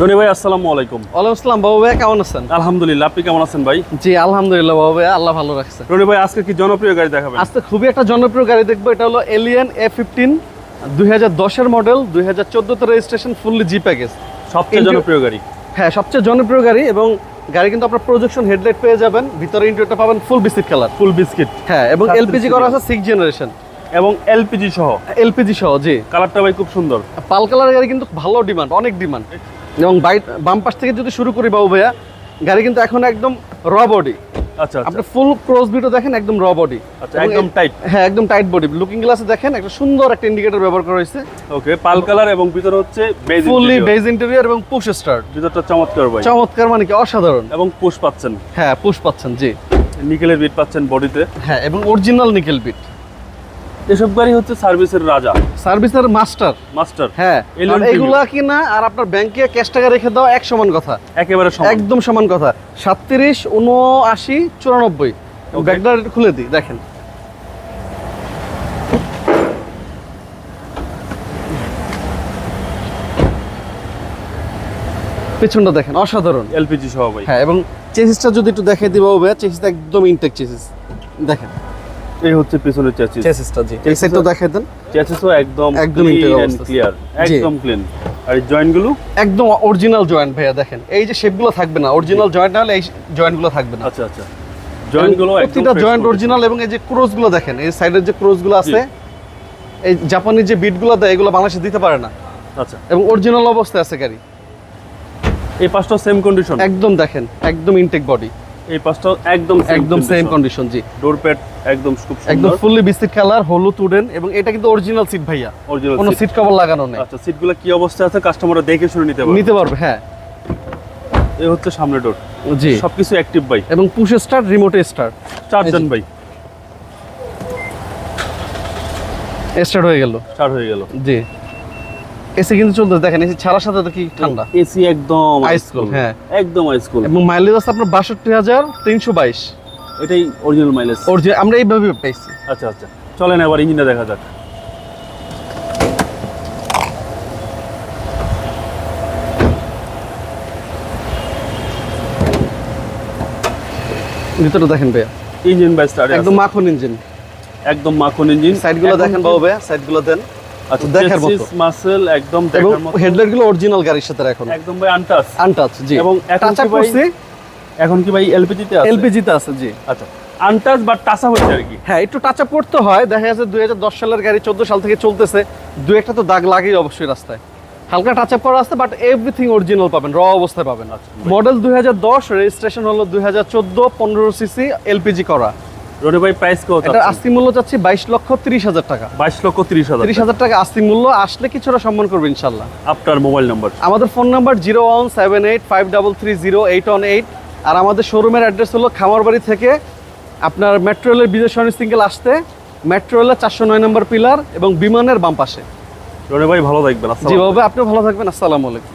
রনি ভাই আসসালামু আলাইকুম। ওয়ালাইকুম আসসালাম বাবু ভাই কেমন আছেন? আলহামদুলিল্লাহ আপনি কেমন আছেন ভাই? জি আলহামদুলিল্লাহ বাবু ভাই আল্লাহ ভালো রাখছে। রনি ভাই আজকে কি জনপ্রিয় গাড়ি দেখাবেন? আজকে খুবই একটা জনপ্রিয় গাড়ি দেখব এটা হলো এলিয়ান এ ফিফটিন দুই হাজার দশের মডেল দুই হাজার চোদ্দোতে রেজিস্ট্রেশন ফুললি জি প্যাকেজ সবচেয়ে জনপ্রিয় গাড়ি। হ্যাঁ সবচেয়ে জনপ্রিয় গাড়ি এবং গাড়ি কিন্তু আপনার প্রজেকশন হেডলাইট পেয়ে যাবেন ভিতরে ইন্টারটা পাবেন full biscuit colour full biscuit হ্যাঁ এবং এলপিজি করা আছে সিক্স জেনারেশন এবং এলপিজি সহ। এলপিজি সহ জি। কালারটা ভাই খুব সুন্দর। পাল কালার গাড়ি কিন্তু ভালো ডিমান্ড অনেক ডিমান্ড এবং বাইট বাম পাশ থেকে যদি শুরু করি বাবু ভাইয়া গাড়ি কিন্তু এখন একদম র বডি আচ্ছা আচ্ছা। আপনি ফুল ক্রস ভিডিও দেখেন একদম র বডি আচ্ছা একদম টাইট হ্যাঁ একদম টাইট বডি লুকিং গ্লাসে দেখেন একটা সুন্দর একটা ইন্ডিকেটর ব্যবহার করা হয়েছে। ওকে পাল কালার এবং ভিতরে হচ্ছে বেজ ফুললি বেজ ইন্টেরিয়র এবং পুশ স্টার্ট ভিতরটা চমৎকার ভাই। চমৎকার মানে কি? অসাধারণ। এবং পুশ পাচ্ছেন। হ্যাঁ পুশ পাচ্ছেন জি। নিকেলের বিট পাচ্ছেন বডিতে হ্যাঁ এবং অরিজিনাল নিকেল বিট এসব গাড়ি হচ্ছে সার্ভিসের রাজা। সার্ভিসের মাস্টার। মাস্টার। হ্যাঁ এগুলা কি না আর আপনার ব্যাংকে ক্যাশ টাকা রেখে দেওয়া এক সমান কথা। একেবারে একদম সমান কথা। সাতত্রিশ উনআশি চুরানব্বই। ব্যাগটা খুলে দিই দেখেন। পেছনটা দেখেন অসাধারণ। এলপিজি সহ হ্যাঁ এবং চেসিসটা যদি একটু দেখাই দিব চেসিসটা একদম ইনটেক চেসিস। দেখেন। এই হচ্ছে পিছনের চ্যাসিস চেসিসটা জি। এই সাইডটা দেখাই দেন। চ্যাসিসও একদম একদম ক্লিয়ার একদম ক্লিন আর এই জয়েন্ট একদম অরিজিনাল জয়েন্ট ভাইয়া দেখেন। এই যে শেপগুলো থাকবে না অরিজিনাল জয়েন্ট না হলে এই জয়েন্টগুলো থাকবে না। আচ্ছা আচ্ছা। জয়েন্ট প্রতিটা জয়েন্ট অরিজিনাল এবং এই যে ক্রোজগুলো দেখেন এই সাইডের যে ক্রোজগুলো আছে এই জাপানি যে বিটগুলো দেয় এগুলো বাংলাদেশে দিতে পারে না। আচ্ছা। এবং অরিজিনাল অবস্থায় আছে গাড়ি। এই পাঁচটা সেম কন্ডিশন একদম দেখেন একদম ইনটেক বডি এই পাঁচটা একদম একদম সেম কন্ডিশন জি। ডোর প্যাড একদম খুব একদম সুন্দর ফুললি বিস্কিট কালার হলুদ উডেন এবং এটা কিন্তু অরিজিনাল সিট ভাইয়া। অরিজিনাল কোনো সিট কভার লাগানো নেই। আচ্ছা সিটগুলো কি অবস্থায় আছে কাস্টমাররা দেখে শুনে নিতে পারবে। নিতে পারবে হ্যাঁ। এই হচ্ছে সামনে ডোর জি। সবকিছু অ্যাক্টিভ বাই এবং পুশ স্টার্ট রিমোটে স্টার্ট চারজন বাই স্টার্ট হয়ে গেল। স্টার্ট হয়ে গেল। জি। এসি কিন্তু চলতে দেখেন এসি ছাড়ার সাথে তো কি ঠান্ডা? এসি একদম Ice cool, হ্যাঁ। একদম আইস কুল এবং মাইলেজ আছে আপনার বাষট্টি হাজার তিনশো বাইশ। এটাই অরিজিনাল মাইলেজ অরিজিনাল আমরা এইভাবে পাইছি আচ্ছা আচ্ছা। চলেন এবার ইঞ্জিনটা দেখা যাক। ভিতরে দেখেন ভাইয়া। ইঞ্জিন বাই স্টার্ট একদম মাখন ইঞ্জিন একদম মাখন ইঞ্জিন সাইডগুলো দেখেন বাবু ভাইয়া সাইডগুলো দেন। আচ্ছা দেখার মতো। মাসেল একদম দেখার মতো। হেডলাইটগুলো অরিজিনাল গাড়ির সাথে এখন একদম ভাই আনটাচ আনটাচ জি। এবং টাচ করছি। এখন কি ভাই এলপিজি তে আছে? এলপিজি তে আছে জি। আচ্ছা। আনটাচ বা টাচা হচ্ছে আর কি। হ্যাঁ একটু টাচ আপ করতে হয়। দেখা যাচ্ছে দুই হাজার দশ সালের গাড়ি চোদ্দ সাল থেকে চলতেছে। দু একটা তো দাগ লাগেই অবশ্যই রাস্তায়। হালকা টাচ আপ করা আছে বাট এভরিথিং অরিজিনাল পাবেন র অবস্থায় পাবেন। আচ্ছা, মডেল দুই হাজার দশ রেজিস্ট্রেশন হলো দুই হাজার চোদ্দ পনেরো সিসি এলপিজি করা। রনি ভাই প্রাইস কত এটা আস্তি মূল্য চাচ্ছি বাইশ লক্ষ তিরিশ হাজার টাকা। বাইশ লক্ষ তিরিশ হাজার তিরিশ হাজার টাকা আস্তি মূল্য আসলে কিছুটা সম্মান করবে ইনশাল্লাহ। আপনার মোবাইল নাম্বার আমাদের phone number zero one seven eight five double three zero eight one eight. আর আমাদের শোরুমের অ্যাড্রেস হলো খামারবাড়ি থেকে আপনার মেট্রো রেলের বিজয় সরণি সিঙ্গেল আসতে। মেট্রো রেলের চারশো নয় নম্বর পিলার এবং বিমানের বাম পাশে। রনি ভাই ভালো থাকবেন আসসালামু যেভাবে আপনি ভালো থাকবেন আসসালামু আলাইকুম।